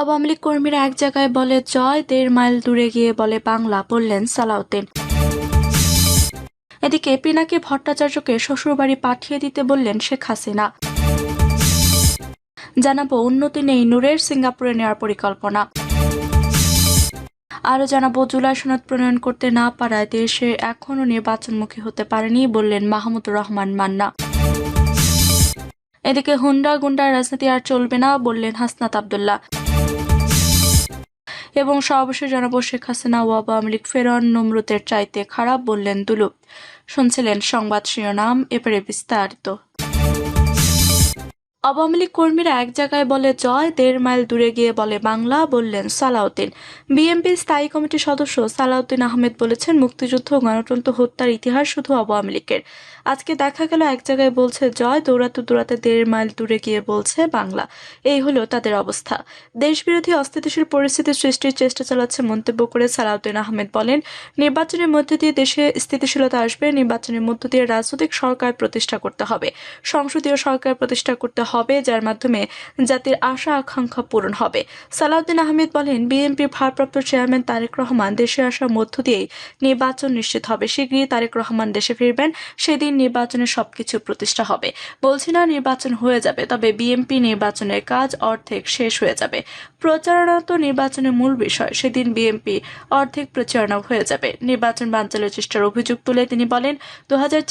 আওয়ামী লীগ কর্মীরা এক জায়গায় বলে, জয়, দেড় মাইল দূরে গিয়ে বলে বাংলা, বললেন সালাউদ্দিন। এদিকে পিনাকি ভট্টাচার্যকে শ্বশুরবাড়ি পাঠিয়ে দিতে বললেন শেখ হাসিনা। জানাব, উন্নতি নেই, নূরের সিঙ্গাপুরে নেওয়ার পরিকল্পনা। আরও জানাব, জুলাই সনদ প্রণয়ন করতে না পারায় দেশে এখনও নির্বাচনমুখী হতে পারেনি, বললেন মাহমুদুর রহমান মান্না। এদিকে হুন্ডা গুন্ডার রাজনীতি আর চলবে না, বললেন হাসনাত আবদুল্লাহ। এবং সর্বশেষ জানাব শেখ হাসিনা ও আওয়ামী লীগ ফেরন নমরুতের চাইতে খারাপ বললেন দুলুপ। শুনছিলেন সংবাদ শিরোনাম, এবারে বিস্তারিত। আওয়ামী লীগ কর্মীরা এক জায়গায় বলে জয়, দেড় মাইল দূরে গিয়ে বলে বাংলা, বললেন সালাউদ্দিন। বিএনপির স্থায়ী কমিটির সদস্য সালাউদ্দিন আহমেদ বলেছেন, মুক্তিযুদ্ধ, গণতন্ত্র হত্যার ইতিহাস শুধু আওয়ামী লীগের। আজকে দেখা গেল এক জায়গায় বলছে জয়, দৌড়াতে দৌড়াতে দেড় মাইল দূরে গিয়ে বলছে বাংলা। এই হলো তাদের অবস্থা। দেশবিরোধী অস্থিতিশীল পরিস্থিতি সৃষ্টির চেষ্টা চালাচ্ছে মন্তব্য করে সালাউদ্দিন আহমেদ বলেন, নির্বাচনের মধ্য দিয়ে দেশে স্থিতিশীলতা আসবে, নির্বাচনের মধ্য দিয়ে রাজনৈতিক সরকার প্রতিষ্ঠা করতে হবে। সংসদীয় সরকার প্রতিষ্ঠা করতে হবে যার মাধ্যমে জাতির আশা আকাঙ্ক্ষা পূরণ হবে। সালাউদ্দিন আহমেদ বলেন, বিএনপির ভারপ্রাপ্ত চেয়ারম্যান তারেক রহমান দেশে আসার মধ্য দিয়েই নির্বাচন নিশ্চিত হবে। শীঘ্রই তারেক রহমান দেশে ফিরবেন, সেদিন নির্বাচনে সবকিছু প্রতিষ্ঠা হবে। বলছি না নির্বাচন হয়ে যাবে, তবে বিএনপি নির্বাচনের কাজ অর্ধেক শেষ হয়ে যাবে। প্রচারণা তো নির্বাচনের মূল বিষয়, সেদিন বিএনপি অর্ধেক প্রচারণা হয়ে যাবে। নির্বাচন বানচালের চেষ্টার অভিযোগ তুলে তিনি বলেন দু হাজার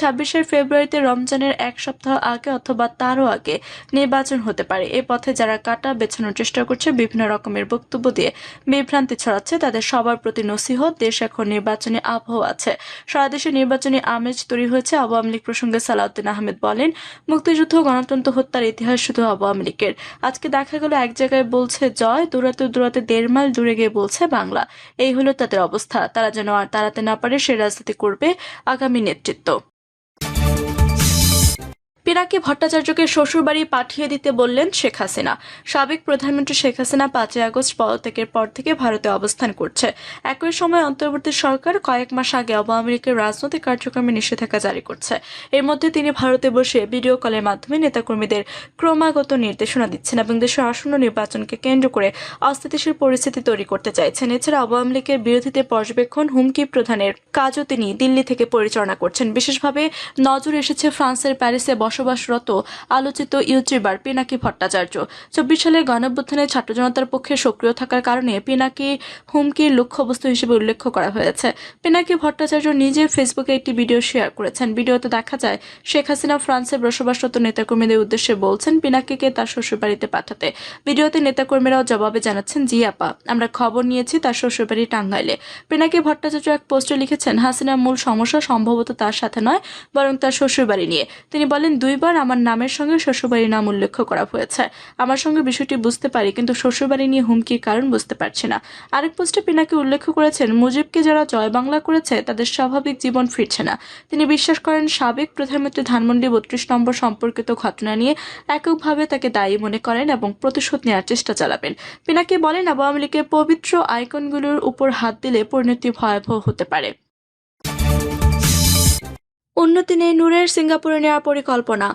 ফেব্রুয়ারিতে রমজানের এক সপ্তাহ আগে অথবা তারও আগে নির্বাচন হতে পারে। এ পথে যারা কাটা বেছানোর চেষ্টা করছে, বিভিন্ন রকমের বক্তব্য দিয়ে বিভ্রান্তি ছড়াচ্ছে, তাদের সবার প্রতি নসিহত দেশ এখন নির্বাচনী আবহাওয়া আছে। সারা দেশে নির্বাচনী আমেজ তৈরি হয়েছে। আওয়ামী লীগ প্রসঙ্গে সালাউদ্দিন আহমেদ বলেন, মুক্তিযুদ্ধ, গণতন্ত্র হত্যার ইতিহাস শুধু আওয়ামী লীগের। আজকে দেখা গেল এক জায়গায় বলছে জয়, দূরাতে দূরাতে দেড় মাইল দূরে গিয়ে বলছে বাংলা। এই হলো তাদের অবস্থা। তারা যেন আর তাড়াতে না পারে, সে রাজনীতি করবে আগামী নেতৃত্ব। পিনাকি ভট্টাচার্যকে শ্বশুরবাড়ি পাঠিয়ে দিতে বললেন শেখ হাসিনা। সাবেক প্রধানমন্ত্রী শেখ হাসিনা পাঁচই আগস্ট পদত্যাগের পর থেকে ভারতে অবস্থান করছে। একই সময় অন্তর্বর্তী সরকার কয়েক মাস আগে আওয়ামী লীগের রাজনৈতিক কার্যক্রমে নিষেধাজ্ঞা জারি করছে। এর মধ্যে তিনি ভারতে বসে ভিডিও কলের মাধ্যমে নেতাকর্মীদের ক্রমাগত নির্দেশনা দিচ্ছেন এবং দেশের আসন্ন নির্বাচনকে কেন্দ্র করে অস্থিতিশীল পরিস্থিতি তৈরি করতে চাইছেন। এছাড়া আওয়ামী লীগের বিরোধীদের পর্যবেক্ষণ, হুমকি প্রধানের কাজও তিনি দিল্লি থেকে পরিচালনা করছেন। বিশেষভাবে নজর এসেছে ফ্রান্সের প্যারিসে বসবাসরত আলোচিত ইউটিউবার পিনাকি ভট্টাচার্য। চব্বিশ সালের গণঅভ্যুত্থানে ছাত্র জনতার পক্ষে সক্রিয় থাকার কারণে পিনাকি হুমকির লক্ষ্যবস্তু হিসেবে উল্লেখ করা হয়েছে। পিনাকি ভট্টাচার্য নিজে ফেসবুকে একটি ভিডিও শেয়ার করেছেন। ভিডিওতে দেখা যায়, শেখ হাসিনা ফ্রান্সে বসবাসরত নেতাকর্মীদের উদ্দেশ্যে বলছেন, পিনাকিকে তার শ্বশুরবাড়িতে পাঠাতে। ভিডিওতে নেতাকর্মীরাও জবাবে জানাচ্ছেন, জি আপা, আমরা খবর নিয়েছি তার শ্বশুরবাড়ি টাঙ্গাইলে। পিনাকি ভট্টাচার্য এক পোস্টে লিখেছেন, হাসিনার মূল সমস্যা সম্ভবত তার সাথে নয়, বরং তার শ্বশুরবাড়ি নিয়ে। তিনি বলেন দুইবার আমার নামের সঙ্গে শ্বশুরবাড়ির নাম উল্লেখ করা হয়েছে। আমার সঙ্গে বিষয়টি বুঝতে পারি, কিন্তু শ্বশুরবাড়ি নিয়ে হুমকির কারণ বুঝতে পারছি না। আরেক পোস্টে পিনাকে উল্লেখ করেছেন, মুজিবকে যারা জয় বাংলা করেছে, তাদের স্বাভাবিক জীবন ফিরছে না। তিনি বিশ্বাস করেন, সাবেক প্রধানমন্ত্রী ধানমন্ডি বত্রিশ নম্বর সম্পর্কিত ঘটনা নিয়ে এককভাবে তাকে দায়ী মনে করেন এবং প্রতিশোধ নেওয়ার চেষ্টা চালাবেন। পিনাকে বলেন, আওয়ামী লীগের পবিত্র আইকনগুলোর উপর হাত দিলে পরিণতি ভয়াবহ হতে পারে। উন্নতি নেই নূরের সিঙ্গাপুরে নেওয়ার পরিকল্পনা।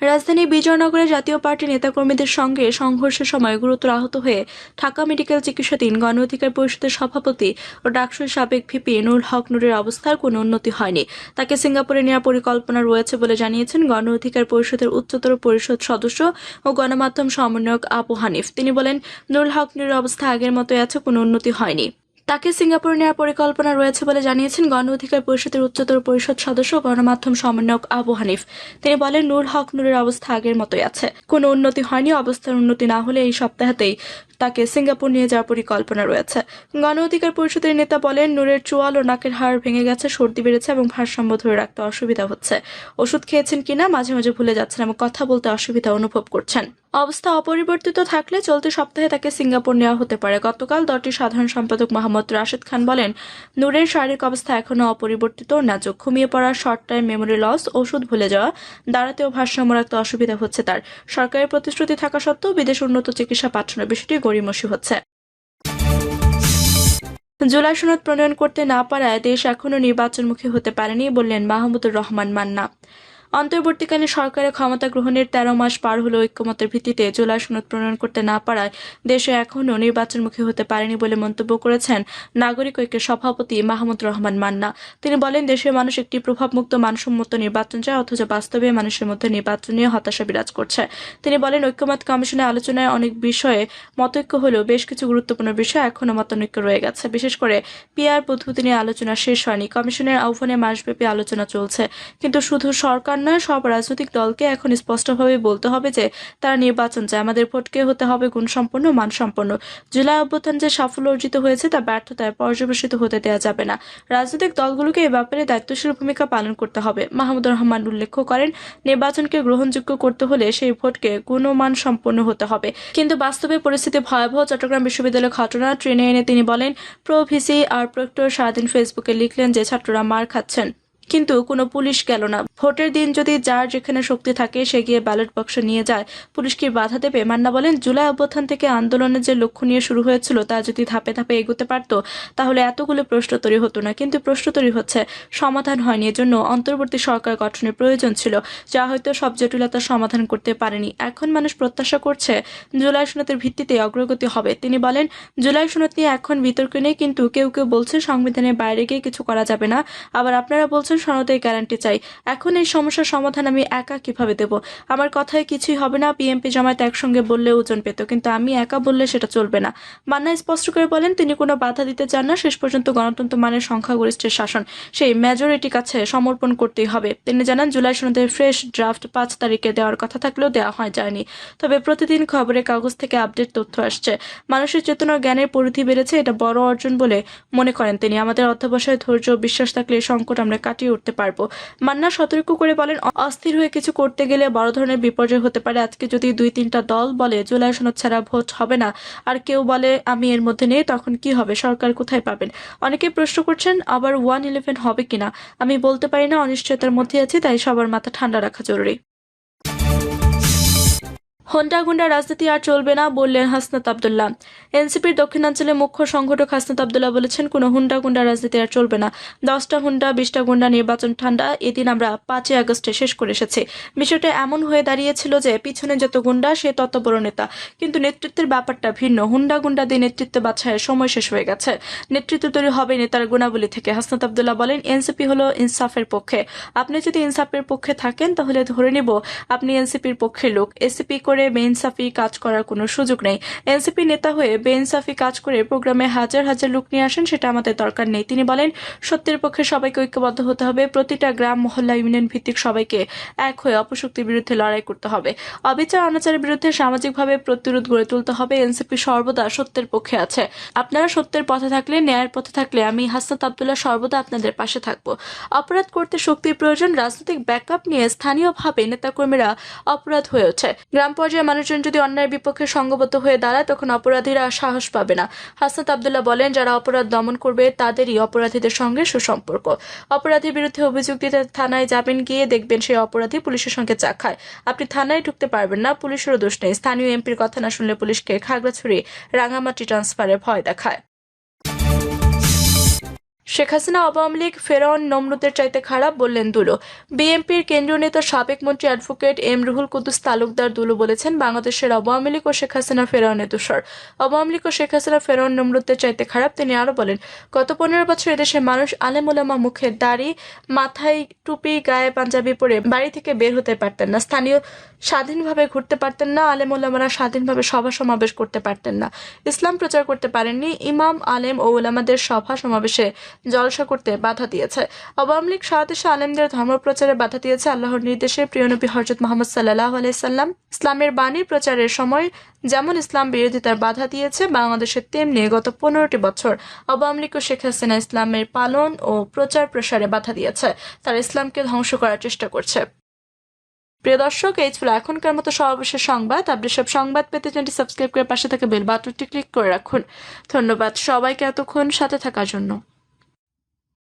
রাজধানী বিজয়নগরে জাতীয় পার্টি নেতাকর্মীদের সঙ্গে সংঘর্ষের সময় গুরুতর আহত হয়ে ঢাকা মেডিকেল চিকিৎসাধীন গণ অধিকার পরিষদের সভাপতি ও ডাকসুর সাবেক ভিপি নুরুল হক নুরের অবস্থার কোনো উন্নতি হয়নি। তাকে সিঙ্গাপুরে নেওয়ার পরিকল্পনা রয়েছে বলে জানিয়েছেন গণ অধিকার পরিষদের উচ্চতর পরিষদ সদস্য ও গণমাধ্যম সমন্বয়ক আবু হানিফ। তিনি বলেন, নুরুল হক নুরের অবস্থা আগের মতোই আছে, কোনো উন্নতি হয়নি। তাকে সিঙ্গাপুরে নেওয়ার পরিকল্পনা রয়েছে বলে জানিয়েছেন গণ অধিকার পরিষদের উচ্চতর পরিষদ সদস্য গণমাধ্যম সমন্বয়ক আবু হানিফ। তিনি বলেন নূর হক নূরের অবস্থা আগের মতোই আছে। কোনো উন্নতি হয়নি, অবস্থার উন্নতি না হলে এই সপ্তাহতেই তাকে সিঙ্গাপুর নিয়ে যাওয়ার পরিকল্পনা রয়েছে। গণ অধিকার পরিষদের নেতা বলেন, নূরের চোয়াল ও নাকের হাড় ভেঙে গেছে, সর্দি বেড়েছে এবং ভারসাম্য ধরে রাখতে অসুবিধা হচ্ছে। ওষুধ খেয়েছেন কিনা মাঝে মাঝে ভুলে যাচ্ছেন এবং কথা বলতে অসুবিধা অনুভব করছেন। অবস্থা অপরিবর্তিত থাকলে চলতি সপ্তাহে তাকে সিঙ্গাপুর নেওয়া হতে পারে। গতকাল দলটির সাধারণ সম্পাদক মোহাম্মদ রাশেদ খান বলেন, নূরের শারীরিক অবস্থা এখনও অপরিবর্তিত, নাজুক। ঘুমিয়ে পড়া শর্ট টাইম, মেমোরি লস, ওষুধ ভুলে যাওয়া, দাঁড়াতেও ভারসাম্য রাখতে অসুবিধা হচ্ছে তার। সরকারের প্রতিশ্রুতি থাকা সত্ত্বেও বিদেশ উন্নত চিকিৎসা পাঠানোর বিষয়টি গড়িমসি হচ্ছে। জুলাই সনদ প্রণয়ন করতে না পারায় দেশ এখনও নির্বাচনমুখী হতে পারেনি বললেন মাহমুদুর রহমান মান্না। অন্তর্বর্তীকালীন সরকারের ক্ষমতা গ্রহণের তেরো মাস পার হলো ঐক্যমতের ভিত্তিতে জুলাই সনদ প্রণয়ন করতে না পারায় দেশে এখনও নির্বাচনমুখী হতে পারেনি বলে মন্তব্য করেছেন নাগরিক ঐক্যের সভাপতি মাহমুদ রহমান মান্না। তিনি বলেন, দেশের মানুষ একটি প্রভাবমুক্ত, মানসম্মত নির্বাচন চায়, অথচ বাস্তবে মানুষের মধ্যে নির্বাচন নিয়ে হতাশা বিরাজ করছে। তিনি বলেন, ঐক্যমত কমিশনের আলোচনায় অনেক বিষয়ে মতৈক্য হলেও বেশ কিছু গুরুত্বপূর্ণ বিষয় এখনও মতানৈক্য রয়ে গেছে। বিশেষ করে পিআর পদ্ধতি নিয়ে আলোচনা শেষ হয়নি। কমিশনের আহ্বানে মাসব্যাপী আলোচনা চলছে। কিন্তু শুধু সরকার নয় সব রাজনৈতিক দলকে এখন স্পষ্টভাবে বলতে হবে যে তারা নির্বাচন চায় আমাদের ভোটকে হতে হবে গুণসম্পন্ন, মানসম্পন্ন। জুলাই অভ্যুত্থান যে সাফল্য অর্জিত হয়েছে তা ব্যর্থতায় পর্যবেসিত হতে দেওয়া যাবে না। রাজনৈতিক দলগুলোকে এ ব্যাপারে দায়িত্বশীল ভূমিকা পালন করতে হবে। মাহমুদুর রহমান উল্লেখ করেন, নির্বাচনকে গ্রহণযোগ্য করতে হলে সেই ভোটকে গুণমান সম্পন্ন হতে হবে। কিন্তু বাস্তবে পরিস্থিতি ভয়াবহ। চট্টগ্রাম বিশ্ববিদ্যালয়ের ঘটনা ট্রেনে এনে তিনি বলেন, প্রো ভিসি আর প্রক্টর সারাদিন ফেসবুকে লিখলেন যে ছাত্ররা মার খাচ্ছেন। কিন্তু কোনো পুলিশ গেল না। ভোটের দিন যদি যার যেখানে শক্তি থাকে সে গিয়ে ব্যালট বাক্স নিয়ে যায়, পুলিশ কি বাধা দেবে? মান্না বলেন, জুলাই অভ্যুত্থান থেকে আন্দোলনের যে লক্ষ্য নিয়ে শুরু হয়েছিল তা যদি ধাপে ধাপে এগোতে পারত, তাহলে এতগুলো প্রশ্ন তৈরি হতো না। কিন্তু প্রশ্ন তৈরি হচ্ছে, সমাধান হয়নি। এজন্য অন্তর্বর্তী সরকার গঠনের প্রয়োজন ছিল, যা হয়তো সব জটিলতার সমাধান করতে পারেনি। এখন মানুষ প্রত্যাশা করছে, জুলাই সনদের ভিত্তিতে অগ্রগতি হবে। তিনি বলেন, জুলাই সনদ নিয়ে এখন বিতর্ক নেই, কিন্তু কেউ কেউ বলছে সংবিধানের বাইরে গিয়ে কিছু করা যাবে না। আবার আপনারা বলছেন সনদের গ্যারান্টি চাই। এখন এই সমস্যার সমাধান আমি একা কীভাবে দেব? আমার কথায় কিছুই হবে না। বিএনপি জামায়াত একসঙ্গে বললে ওজন পেত, কিন্তু আমি একা বললে সেটা চলবে না। মান্না স্পষ্ট করে বলেন, তিনি কোনো বাধা দিতে চান না। শেষ পর্যন্ত গণতন্ত্র মানের সংখ্যাগরিষ্ঠের শাসন। সেই মেজরিটি কাছে সমর্পণ করতেই হবে। তিনি জানান, জুলাই সনদের ফ্রেশ ড্রাফট পাঁচ তারিখে দেওয়ার কথা থাকলেও দেওয়া হয় যায়নি। তবে প্রতিদিন খবরের কাগজ থেকে আপডেট তথ্য আসছে। মানুষের চেতনার জ্ঞানের পরিধি বেড়েছে, এটা বড় অর্জন বলে মনে করেন তিনি। আমাদের অধ্যবসায়, ধৈর্য বিশ্বাস থাকলে সংকট আমরা কাটিয়ে উঠতে পারব। মান্না সতর্ক করে বলেন, অস্থির হয়ে কিছু করতে গেলে বড় ধরনের বিপর্যয় হতে পারে। আজকে যদি দুই তিনটা দল বলে জুলাই সনদ ছাড়া ভোট হবে না, আর কেউ বলে, আমি এর মধ্যে নেই, তখন কি হবে? সরকার কোথায় পাবেন? অনেকে প্রশ্ন করছেন, আবার ওয়ান ইলেভেন হবে কিনা? আমি বলতে পারি না, অনিশ্চয়তার মধ্যে আছি, তাই সবার মাথা ঠান্ডা রাখা জরুরি। হন্ডা গুন্ডা রাজনীতি আর চলবে না বললেন হাসনাত আবদুল্লাহ। এনসিপির দক্ষিণাঞ্চলের মুখ্য সংগঠক হাসনাত আবদুল্লাহ বলেছেন, কোনো হুন্ডা গুন্ডা রাজনীতি আর চলবে না। দশটা হুন্ডা, বিশটা গুন্ডা নির্বাচন ঠান্ডা, এদিন আমরা পাঁচই আগস্টে শেষ করে এসেছি। বিষয়টা এমন হয়ে দাঁড়িয়েছিল যে, পিছনে যত গুন্ডা, সে তত বড় নেতা। কিন্তু নেতৃত্বের ব্যাপারটা ভিন্ন। হুন্ডা গুন্ডা দিয়ে নেতৃত্ব বাছাইয়ের সময় শেষ হয়ে গেছে। নেতৃত্ব তৈরি হবে নেতার গুণাবলী থেকে, হাসনাত আবদুল্লাহ বলেন, এনসিপি হলো ইনসাফের পক্ষে। আপনি যদি ইনসাফের পক্ষে থাকেন, তাহলে ধরে নিব, আপনি এনসিপির পক্ষের লোক। এসিপি করে বেইনসাফি কাজ করার কোনো সুযোগ নেই। এনসিপি নেতা হয়ে বেইনসাফি কাজ করে প্রোগ্রামে হাজার হাজার লোক নিয়ে আসেন, সেটা আমাদের দরকার নেই। তিনি বলেন, সত্যের পক্ষে সবাইকে ঐক্যবদ্ধ হতে হবে, প্রতিটা গ্রাম, মহল্লা, ইউনিয়ন ভিত্তিক সবাইকে এক হয়ে অপশক্তির বিরুদ্ধে লড়াই করতে হবে। অবিচার অনাচারের বিরুদ্ধে সামাজিকভাবে প্রতিরোধ গড়ে তুলতে হবে, এনসিপি সর্বদা সত্যের পক্ষে আছে। আপনারা সত্যের পথে থাকলে, ন্যায়ের পথে থাকলে আমি হাসনাত আবদুল্লাহ সর্বদা আপনাদের পাশে থাকব। অপরাধ করতে শক্তির প্রয়োজন, রাজনৈতিক ব্যাকআপ নিয়ে স্থানীয়ভাবে নেতাকর্মীরা অপরাধ হয়ে ওঠে। গ্রাম পর্যায়ে মানুষজন যদি অন্যায়ের বিপক্ষে সঙ্গবদ্ধ হয়ে দাঁড়ায়, তখন অপরাধীরা সাহস পাবে না। হাসনাত আবদুল্লাহ বলেন, যারা অপরাধ দমন করবে, তাদেরই অপরাধীদের সঙ্গে সুসম্পর্ক। অপরাধীর বিরুদ্ধে অভিযোগ দিতে থানায় যাবেন গিয়ে দেখবেন সেই অপরাধী পুলিশের সঙ্গে চা খায়। আপনি থানায় ঢুকতে পারবেন না, পুলিশেরও দোষ নেই। স্থানীয় এমপির কথা না শুনলে পুলিশকে খাগড়াছড়ি রাঙামাটি ট্রান্সফারে ভয় দেখায়। শেখ হাসিনা আওয়ামী লীগ, ফেরাউন নমরুদের চাইতে খারাপ বললেন দুলো। বিএনপির কেন্দ্রীয় নেতা সাবেক মন্ত্রী অ্যাডভোকেট এম রুহুল কুদ্দুস তালুকদার দুলো বলেছেন, বাংলাদেশের আওয়ামী লীগ ও শেখ হাসিনা ফেরাউনের দোষর। আওয়ামী লীগ ও শেখ হাসিনা ফেরাউন নমরুদের চাইতে খারাপ, তিনি আরও বলেন, গত পনেরো বছর এদেশের মানুষ আলেমুলামা মুখে দাড়ি, মাথায় টুপি, গায়ে পাঞ্জাবি পরে বাড়ি থেকে বের হতে পারতেন না, স্থানীয় স্বাধীনভাবে ঘুরতে পারতেন না আলেমুলামারা স্বাধীনভাবে সভা সমাবেশ করতে পারতেন না, ইসলাম প্রচার করতে পারেননি, ইমাম, আলেম ও উলামাদের সভা সমাবেশে জলসা করতে বাধা দিয়েছে। আওয়ামী লীগ সারা দেশে আলেমদের ধর্মপ্রচারে বাধা দিয়েছে আল্লাহর নির্দেশে প্রিয় নবী হজরত মোহাম্মদ সাল্লাহ আলাইসাল্লাম ইসলামের বাণী প্রচারের সময় যেমন ইসলাম বিরোধিতার বাধা দিয়েছে, বাংলাদেশে তেমনি গত পনেরোটি বছর আওয়ামী লীগ ও শেখ হাসিনা ইসলামের পালন ও প্রচার প্রসারে বাধা দিয়েছে। তারা ইসলামকে ধ্বংস করার চেষ্টা করছে। প্রিয় দর্শক, এই ছিল এখনকার মতো সর্বশেষ সংবাদ। আপনি সব সংবাদ পেতে চ্যানেলটি সাবস্ক্রাইব করে পাশে থাকা বেল বাটনটি ক্লিক করে রাখুন। ধন্যবাদ সবাইকে এতক্ষণ সাথে থাকার জন্য।